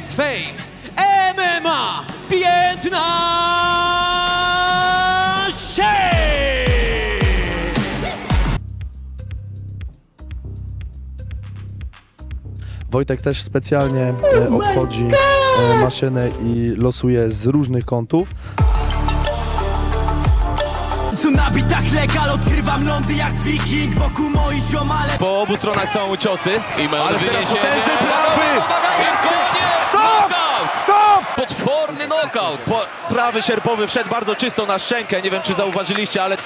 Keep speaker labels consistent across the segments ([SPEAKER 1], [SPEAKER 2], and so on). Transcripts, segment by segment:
[SPEAKER 1] jest fame. MMA 15!
[SPEAKER 2] Wojtek też specjalnie e, obchodzi e, maszynę i losuje z różnych kątów.
[SPEAKER 1] Co na bitach legal odkrywam lądy jak wiking Wokół moi ziomale
[SPEAKER 3] Po obu stronach są ciosy. Ale teraz potężny prawy!
[SPEAKER 4] I koniec! Potworny knockout!
[SPEAKER 3] Po, prawy sierpowy wszedł bardzo czysto na szczękę. Nie wiem, czy zauważyliście, ale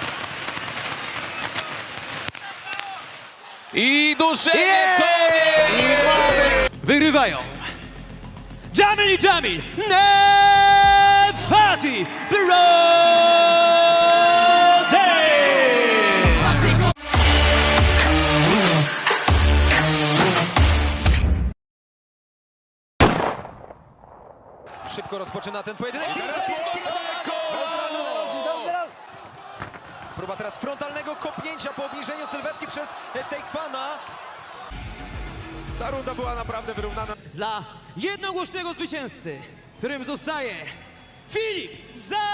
[SPEAKER 4] I duszenie! Koniec!
[SPEAKER 1] Wygrywają Jamil i Jamil Nefati Brody
[SPEAKER 3] szybko rozpoczyna ten pojedynek. Próba teraz frontalnego kopnięcia po obniżeniu sylwetki przez Tejkwana. Ta runda była naprawdę wyrównana.
[SPEAKER 1] Dla jednogłośnego zwycięzcy Którym zostaje Filip Zawielski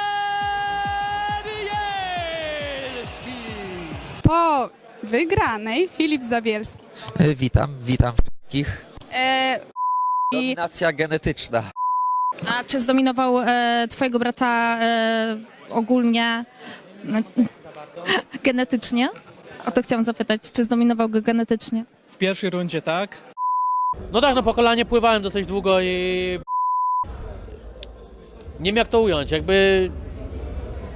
[SPEAKER 5] Po wygranej Filip Zabielski.
[SPEAKER 6] E, Witam, witam wszystkich.
[SPEAKER 5] E, I
[SPEAKER 6] Dominacja genetyczna.
[SPEAKER 7] A czy zdominował e, twojego brata e, ogólnie e, genetycznie? O to chciałam zapytać, czy zdominował go genetycznie?
[SPEAKER 8] W pierwszej rundzie tak.
[SPEAKER 9] No tak, no po kolanie pływałem dosyć długo i... Nie wiem jak to ująć, jakby...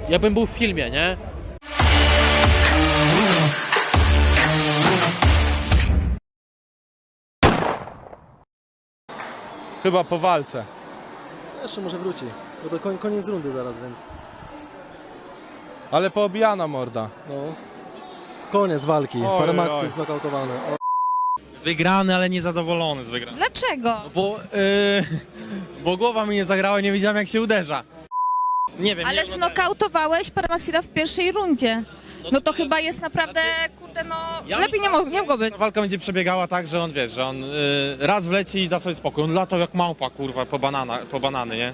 [SPEAKER 9] Jakbym był w filmie, nie?
[SPEAKER 10] Chyba po walce.
[SPEAKER 8] Jeszcze może wróci, bo to koń, koniec rundy zaraz, więc
[SPEAKER 10] Ale poobijana morda.
[SPEAKER 8] no. Koniec walki,
[SPEAKER 10] Oj,
[SPEAKER 8] Paramax
[SPEAKER 10] oj.
[SPEAKER 8] jest nokautowany. O,
[SPEAKER 11] Wygrany, ale niezadowolony z wygranej.
[SPEAKER 7] Dlaczego?
[SPEAKER 11] Bo, yy, bo głowa mi nie zagrała, nie wiedziałem jak się uderza. Nie wiem,
[SPEAKER 7] Ale
[SPEAKER 11] nie oglądałem.
[SPEAKER 7] znokautowałeś Paramaxila w pierwszej rundzie. No to chyba jest naprawdę, kurde, no...
[SPEAKER 11] Ja
[SPEAKER 7] Lepiej nie,
[SPEAKER 11] myślałem,
[SPEAKER 7] mo- nie mogło być.
[SPEAKER 11] Ta walka będzie przebiegała tak, że on wiesz, że on yy, raz wleci i da sobie spokój. On latał jak małpa, kurwa, po, banana, po banany, nie?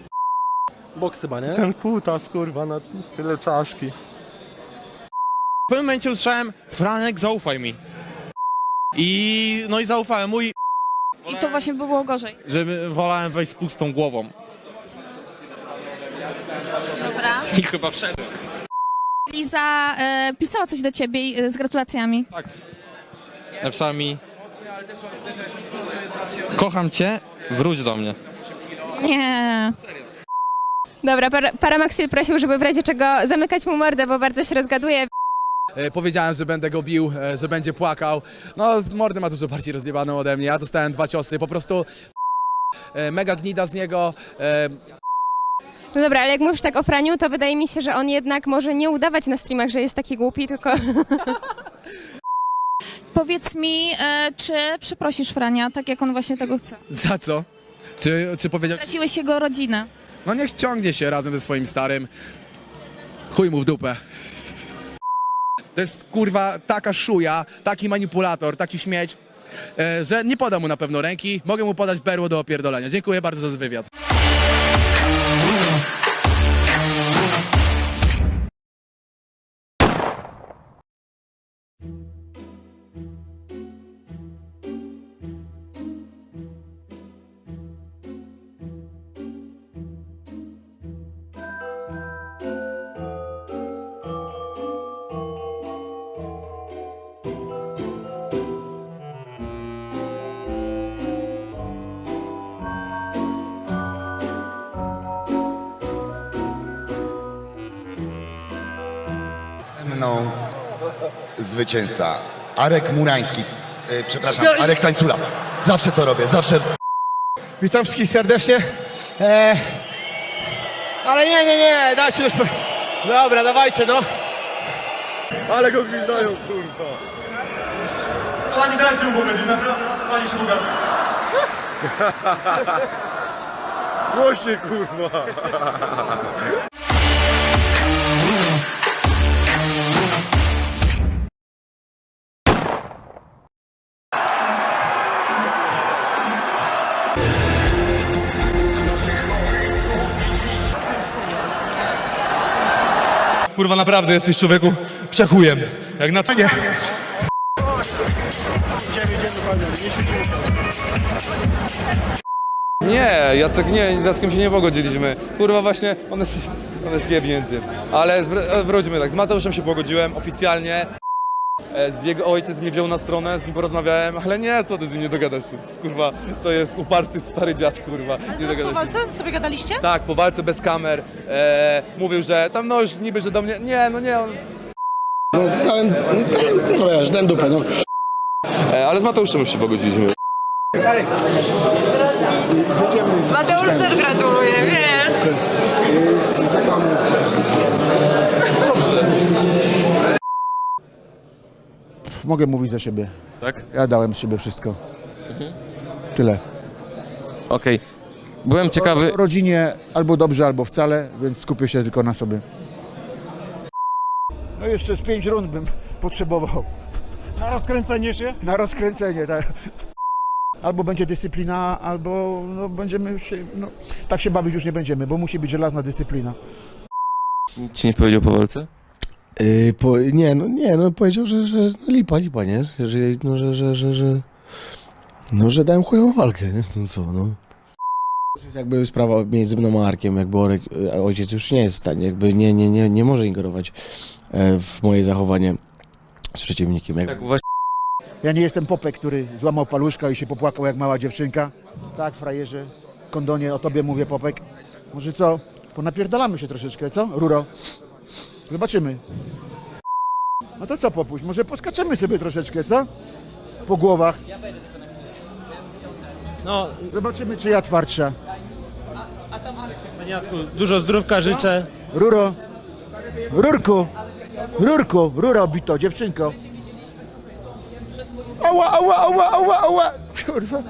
[SPEAKER 8] boks chyba, nie?
[SPEAKER 10] Ten kutas, kurwa, na tyle czaszki.
[SPEAKER 11] W pewnym momencie usłyszałem, Franek, zaufaj mi. I no i zaufałem mu i
[SPEAKER 7] I to właśnie by było gorzej.
[SPEAKER 11] że wolałem wejść z pustą głową.
[SPEAKER 7] Dobra.
[SPEAKER 11] I chyba wszedłem.
[SPEAKER 7] Liza e, pisała coś do ciebie e, z gratulacjami.
[SPEAKER 11] Tak. Napisała mi Kocham cię, wróć do mnie.
[SPEAKER 7] Nie.
[SPEAKER 5] dobra, Par- Paramax się prosił, żeby w razie czego zamykać mu mordę, bo bardzo się rozgaduje.
[SPEAKER 1] E, Powiedziałem, że będę go bił, e, że będzie płakał. No, mordę ma dużo bardziej rozjebaną ode mnie. Ja dostałem dwa ciosy, po prostu e, mega gnida z niego. E,
[SPEAKER 5] No dobra, ale jak mówisz tak o Franiu, to wydaje mi się, że on jednak może nie udawać na streamach, że jest taki głupi, tylko...
[SPEAKER 7] Powiedz mi, e, czy przeprosisz Frania, tak jak on właśnie tego chce?
[SPEAKER 1] Za co? Czy, czy powiedział...
[SPEAKER 7] Straciłeś jego rodzinę.
[SPEAKER 1] No niech ciągnie się razem ze swoim starym. Chuj mu w dupę. To jest kurwa taka szuja, taki manipulator, taki śmieć, e, że nie podam mu na pewno ręki. Mogę mu podać berło do opierdolenia. Dziękuję bardzo za wywiad.
[SPEAKER 12] Ze mną zwycięzca Arek Murański. E, Przepraszam, Arek Tańcula. Zawsze to robię, zawsze.
[SPEAKER 10] Witam wszystkich serdecznie. E, ale nie, nie, nie, dajcie już... Dobra, dawajcie, no. Ale go gwizdają, kurwa.
[SPEAKER 12] Pani dajcie mu powiedzieć, naprawdę, pani się uda.
[SPEAKER 10] Głośniej, kurwa.
[SPEAKER 11] Kurwa naprawdę jesteś człowieku przechujem. Jak na to nie.
[SPEAKER 10] Nie, Jacek nie, z Jackiem się nie pogodziliśmy. Kurwa właśnie, on jest, on jest jebnięty. Ale wr- wróćmy tak, z Mateuszem się pogodziłem oficjalnie. E, Z jego ojciec mnie wziął na stronę, z nim porozmawiałem, ale nie, co ty z nim nie dogadasz się. To jest, Kurwa, to jest uparty stary dziad, kurwa. Nie dogadasz się.
[SPEAKER 7] sobie gadaliście?
[SPEAKER 10] Tak, po walce bez kamer. E, mówił, że tam no już niby, że do mnie. Nie, no nie, on,
[SPEAKER 12] No dałem, dałem, no wiesz, dałem dupę, no.
[SPEAKER 10] e, ale z Mateuszem już się pogodziliśmy.
[SPEAKER 7] Mateusz też gratuluję, wiesz.
[SPEAKER 8] Mogę mówić za siebie.
[SPEAKER 4] Tak?
[SPEAKER 8] Ja dałem z siebie wszystko. Tyle.
[SPEAKER 4] Okej. Byłem ciekawy,
[SPEAKER 8] Rodzinie albo dobrze, albo wcale, więc skupię się tylko na sobie. No jeszcze z pięć rund bym potrzebował.
[SPEAKER 9] Na rozkręcenie się?
[SPEAKER 8] Na rozkręcenie, tak. Albo będzie dyscyplina, albo no, będziemy się, no, tak się bawić już nie będziemy, bo musi być żelazna dyscyplina.
[SPEAKER 4] nic ci nie powiedział po walce?
[SPEAKER 12] Yy, po, nie, no nie, no powiedział, że, że no, lipa, lipa, nie? Że, no, że, że, że, że, no, że dałem chujową walkę, nie? No co, no. To jest jakby sprawa między mną a Arkiem, jakby Orek, e, ojciec już nie jest w stanie, jakby nie, nie, nie, nie może ingerować e, w moje zachowanie z przeciwnikiem. Jakby.
[SPEAKER 4] Tak, właśnie.
[SPEAKER 8] Ja nie jestem popek, który złamał paluszka i się popłakał jak mała dziewczynka. Tak, frajerze, kondonie, o tobie mówię, popek. Może co, ponapierdalamy się troszeczkę, co? Ruro. Zobaczymy. No to co, popuść, może poskaczemy sobie troszeczkę, co? Po głowach.
[SPEAKER 9] No,
[SPEAKER 8] Zobaczymy, czy ja twardsza.
[SPEAKER 9] panie Jacku, dużo zdrówka życzę.
[SPEAKER 8] Ruro. Rurku. Rurku. Ruro bito, dziewczynko. Ała, ała, ała, ała, ała. Kurwa.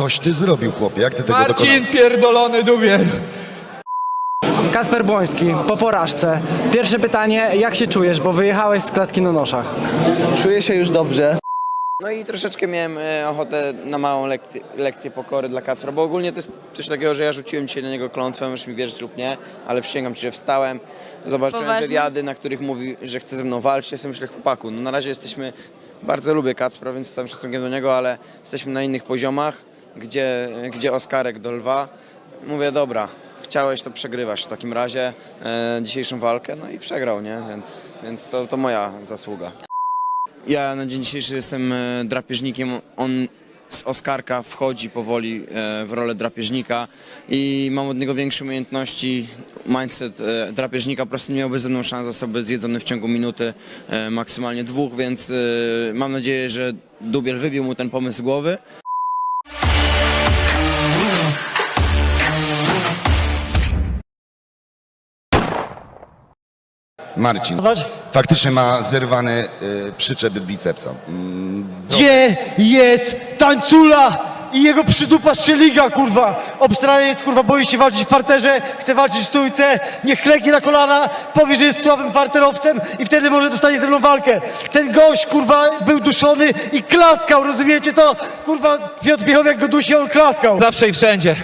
[SPEAKER 12] Coś ty zrobił, chłopie, jak ty tego dokonałeś?
[SPEAKER 10] Marcin pierdolony dubiel.
[SPEAKER 9] Kasper Błoński, po porażce. Pierwsze pytanie, jak się czujesz, bo wyjechałeś z klatki na noszach?
[SPEAKER 6] Czuję się już dobrze.
[SPEAKER 3] No i troszeczkę miałem e, ochotę na małą lekcję, lekcję pokory dla Kacpra, bo ogólnie to jest coś takiego, że ja rzuciłem dzisiaj na niego klątwę, możesz mi wierzyć lub nie, ale przysięgam ci, że wstałem, zobaczyłem
[SPEAKER 7] Poważnie?
[SPEAKER 3] wywiady, na których mówi, że chce ze mną walczyć, ja sobie myślę, chłopaku, no na razie jesteśmy, bardzo lubię Kacpra, więc z całym szacunkiem do niego, ale jesteśmy na innych poziomach, gdzie, gdzie Oskarek do lwa, mówię, dobra, chciałeś, to przegrywasz w takim razie e, dzisiejszą walkę, no i przegrał, nie, więc, więc to, to moja zasługa. Ja na dzień dzisiejszy jestem e, drapieżnikiem. On z Oskarka wchodzi powoli e, w rolę drapieżnika i mam od niego większe umiejętności. Mindset e, drapieżnika po prostu nie miałby ze mną szans, zostałby zjedzony w ciągu minuty, maksymalnie dwóch, więc mam nadzieję, że Dubiel wybił mu ten pomysł z głowy.
[SPEAKER 12] Marcin, faktycznie ma zerwany y, przyczep bicepsa. Mm,
[SPEAKER 9] Gdzie jest tańcula i jego przydupa strzeliga, kurwa? Obstraniec, kurwa, boi się walczyć w parterze, chce walczyć w stójce, niech klęknie na kolana, powie, że jest słabym parterowcem i wtedy może dostanie ze mną walkę. Ten gość, kurwa, był duszony i klaskał, rozumiecie to? Kurwa, Piotr Biechowiak go dusi, on klaskał.
[SPEAKER 11] Zawsze i wszędzie.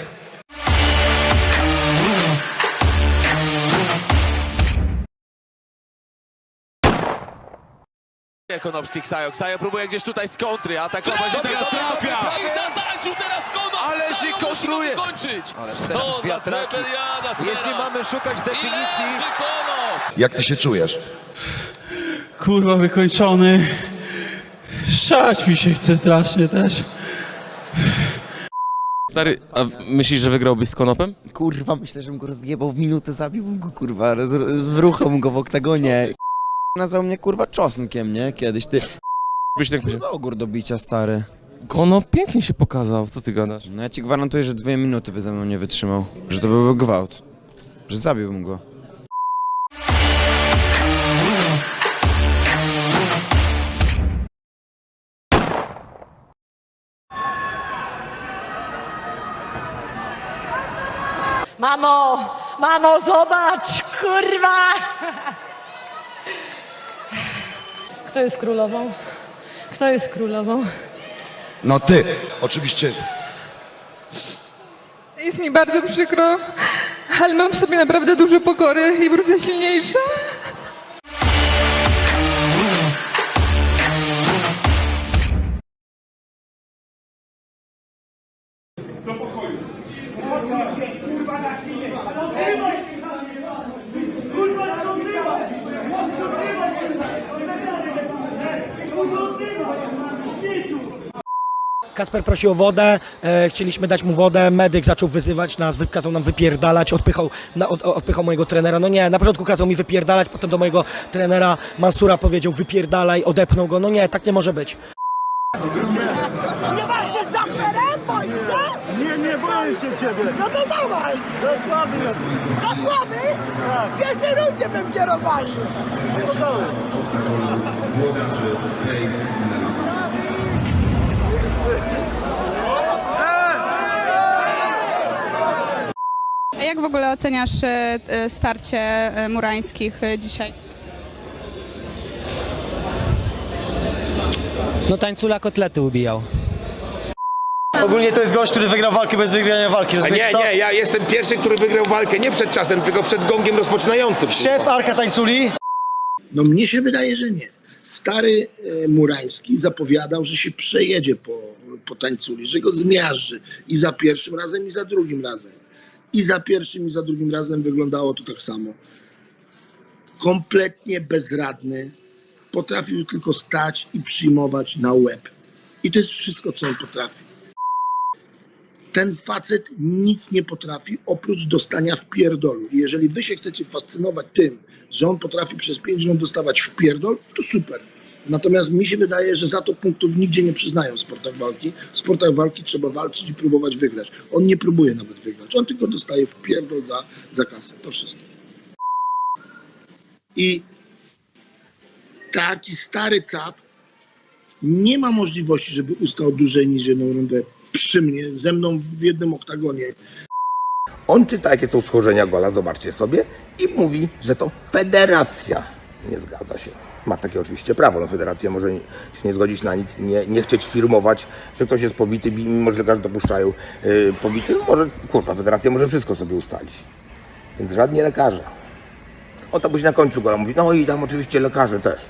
[SPEAKER 4] Konopski, Ksajo. Ksajo próbuje gdzieś tutaj z kontry, atakować i teraz trafia! I zatańczył teraz Konop! Ale się kontruje! kończyć! Co za cebeliada
[SPEAKER 3] Jeśli mamy szukać definicji,
[SPEAKER 4] Konop!
[SPEAKER 12] Jak ty się czujesz?
[SPEAKER 9] Kurwa, wykończony. Szać mi się chce strasznie też.
[SPEAKER 4] Stary, a myślisz, że wygrałbyś z Konopem?
[SPEAKER 6] Kurwa, myślę, że bym go rozjebał w minutę, zabiłbym go, kurwa, zwruchał go w oktagonie
[SPEAKER 3] nazwał mnie kurwa czosnkiem, nie? Kiedyś ty.
[SPEAKER 4] Byś tak powiedział.
[SPEAKER 3] Ogór do bicia, stary.
[SPEAKER 4] Kono pięknie się pokazał, co ty gadasz?
[SPEAKER 3] No ja ci gwarantuję, że dwie minuty by ze mną nie wytrzymał. Że to byłby gwałt. Że zabiłbym go.
[SPEAKER 13] Mamo, mamo, zobacz, kurwa! Kto jest królową? Kto jest królową?
[SPEAKER 12] No ty, oczywiście.
[SPEAKER 13] Jest mi bardzo przykro, ale mam w sobie naprawdę dużo pokory i wrócę silniejsza. Kasper prosił o wodę, e, chcieliśmy dać mu wodę, medyk zaczął wyzywać nas, wy- kazał nam wypierdalać, odpychał, na, od, odpychał mojego trenera. No nie, na początku kazał mi wypierdalać, potem do mojego trenera Mansura powiedział wypierdalaj, odepnął go. No nie, tak nie może być. Nie walczysz za przerębą, nie? Nie, nie boję się ciebie. No to dawaj. Za słaby Za słaby? W pierwszej rundzie bym cię rozwalił.
[SPEAKER 11] A jak w ogóle oceniasz e, e, starcie e, murańskich dzisiaj?
[SPEAKER 13] No tańcula kotlety ubijał. Ogólnie to jest gość, który wygrał walkę bez wygrania walki.
[SPEAKER 12] Nie, nie, ja jestem pierwszy, który wygrał walkę nie przed czasem, tylko przed gongiem rozpoczynającym.
[SPEAKER 13] Szef Arka Tańculi.
[SPEAKER 14] No mnie się wydaje, że nie. Stary Murański zapowiadał, że się przejedzie po, po tańculi, że go zmiażdży i za pierwszym razem, i za drugim razem. I za pierwszym, i za drugim razem wyglądało to tak samo. Kompletnie bezradny. Potrafił tylko stać i przyjmować na łeb. I to jest wszystko, co on potrafi. Ten facet nic nie potrafi oprócz dostania w pierdolu. I jeżeli wy się chcecie fascynować tym, że on potrafi przez 5 minut dostawać w pierdol, to super. Natomiast mi się wydaje, że za to punktów nigdzie nie przyznają w sportach walki. W sportach walki trzeba walczyć i próbować wygrać. On nie próbuje nawet wygrać. On tylko dostaje w pierdol za, za kasę. To wszystko. I taki stary cap nie ma możliwości, żeby ustał dłużej niż jedną rundę przy mnie, ze mną w jednym oktagonie.
[SPEAKER 12] On czyta, jakie są schorzenia gola, zobaczcie sobie, i mówi, że to federacja nie zgadza się. Ma takie oczywiście prawo, no federacja może się nie zgodzić na nic i nie, nie chcieć firmować, że ktoś jest pobity, bi- mimo że lekarze dopuszczają yy, pobity, może, kurwa, federacja może wszystko sobie ustalić. Więc żadni lekarze. On to później na końcu gola mówi, no i tam oczywiście lekarze też.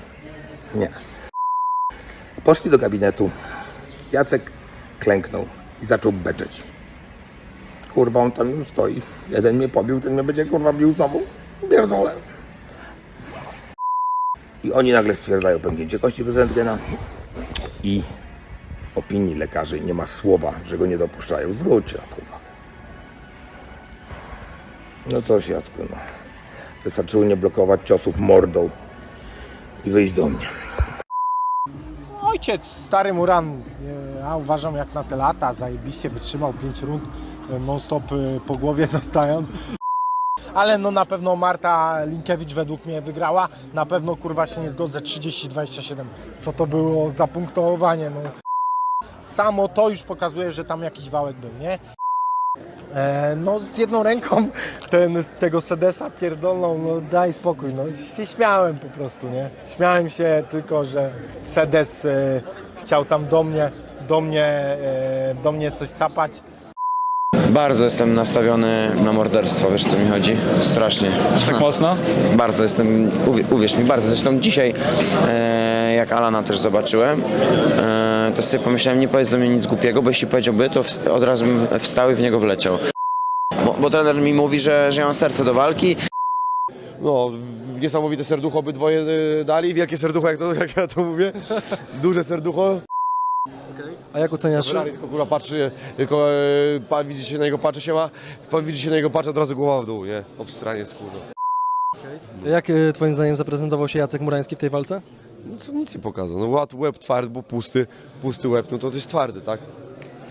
[SPEAKER 12] Nie. Poszli do gabinetu, Jacek klęknął i zaczął beczeć. Kurwa, on tam już stoi. Jeden mnie pobił, ten mnie będzie kurwa bił znowu. Pierdolę. I oni nagle stwierdzają pęknięcie kości bez rentgena i opinii lekarzy nie ma słowa, że go nie dopuszczają. Zwróćcie na to uwagę. No coś, Jacku, no. Wystarczyło nie blokować ciosów mordą i wyjść do mnie.
[SPEAKER 13] Ojciec, stary Muran, ja uważam jak na te lata, zajebiście wytrzymał 5 rund non-stop po głowie dostając. Ale no na pewno Marta Linkiewicz według mnie wygrała. Na pewno kurwa się nie zgodzę 30-27. Co to było za punktowanie? No. Samo to już pokazuje, że tam jakiś wałek był, nie? E, no z jedną ręką ten, tego sedesa pierdolną, no daj spokój, no się śmiałem po prostu, nie? Śmiałem się tylko, że sedes e, chciał tam do mnie, do mnie, e, do mnie coś sapać.
[SPEAKER 3] Bardzo jestem nastawiony na morderstwo, wiesz co mi chodzi? Strasznie.
[SPEAKER 15] Tak mocno?
[SPEAKER 3] Bardzo jestem, uwie, uwierz mi, bardzo. Zresztą dzisiaj, e, jak Alana też zobaczyłem, e, to sobie pomyślałem, nie powiedz do mnie nic głupiego, bo jeśli powiedziałby, to w, od razu bym wstał i w niego wleciał. Bo, bo trener mi mówi, że, że ja mam serce do walki.
[SPEAKER 16] No, niesamowite serducho obydwoje y, dali, wielkie serducho, jak, to, jak ja to mówię. Duże serducho.
[SPEAKER 13] A jak oceniasz,
[SPEAKER 16] Ferrari tylko kurwa patrzy, tylko e, pan widzi się na niego, patrzy się ma, pan widzi się na niego, patrzy od razu głowa w dół, nie? Obstraniec kurwa.
[SPEAKER 13] jak e, twoim zdaniem zaprezentował się Jacek Murański w tej walce?
[SPEAKER 16] No co nic nie pokazał, no ład, łeb twardy, bo pusty, pusty łeb, no to to jest twardy, tak?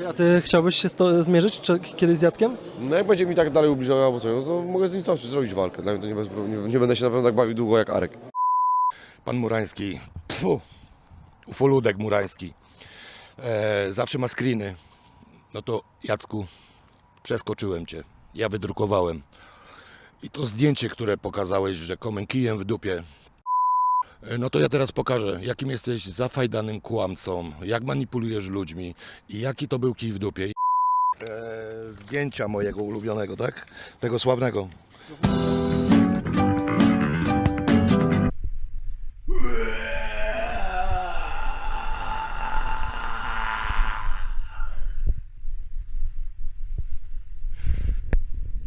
[SPEAKER 13] A ty chciałbyś się sto- zmierzyć czy, kiedyś z Jackiem?
[SPEAKER 16] No jak będzie mi tak dalej ubliżał albo coś, no to mogę z nim toczyć, zrobić walkę, dla mnie to nie, bez, nie, nie będę się na pewno tak bawił długo jak Arek.
[SPEAKER 12] Pan Murański, pfu, ufoludek Murański, e, zawsze ma screeny. No to Jacku, przeskoczyłem cię.
[SPEAKER 17] ja wydrukowałem. I to zdjęcie, które pokazałeś, że komen kijem w dupie, e, no to ja teraz pokażę, jakim jesteś zafajdanym kłamcą, jak manipulujesz ludźmi i jaki to był kij w dupie. E, zdjęcia mojego ulubionego, tak? Tego sławnego.